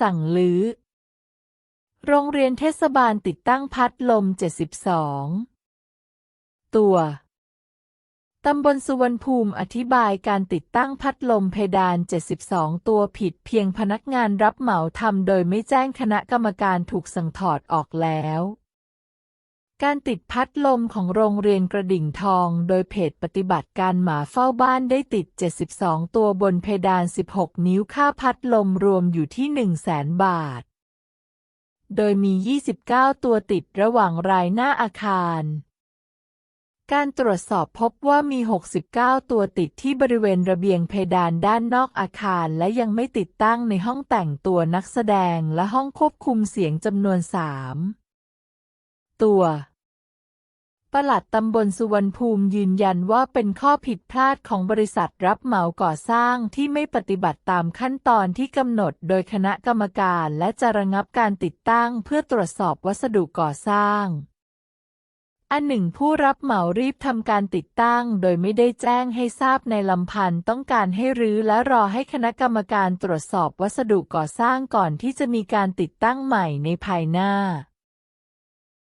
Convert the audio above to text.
สั่งลื้อ โรงเรียนเทศบาลติดตั้งพัดลม 72 ตัว ตำบลสุวรรณภูมิอธิบายการติดตั้งพัดลมเพดาน 72 ตัวผิดเพียงพนักงานรับเหมาทำโดยไม่แจ้งคณะกรรมการถูกสั่งถอดออกแล้ว การติดพัดลมของโรงเรียนกระดิ่งทอง โดยเพจปฏิบัติการหมาเฝ้าบ้านได้ติด 72 ตัวบนเพดาน 16 นิ้วค่าพัดลมรวมอยู่ที่ 100,000 บาท โดยมี 29 ตัวติดระหว่างรายหน้าอาคาร การตรวจสอบพบว่ามี 69 ตัวติดที่บริเวณระเบียงเพดานด้านนอกอาคารและยังไม่ติดตั้งในห้องแต่งตัวนักแสดงและห้องควบคุมเสียงจำนวน 3 ตัว ปลัดตำบลสุวรรณภูมิยืนยันว่าเป็นข้อผิดพลาดของบริษัทรับเหมาก่อสร้างที่ไม่ปฏิบัติตามขั้นตอนที่กำหนดโดยคณะกรรมการและจะระงับการติดตั้งเพื่อตรวจสอบวัสดุก่อสร้าง อันหนึ่งผู้รับเหมารีบทำการติดตั้ง โดยไม่ได้แจ้งให้ทราบในลำพันธ์ต้องการให้รื้อและรอให้คณะกรรมการตรวจสอบวัสดุก่อสร้างก่อนที่จะมีการติดตั้งใหม่ในภายหน้า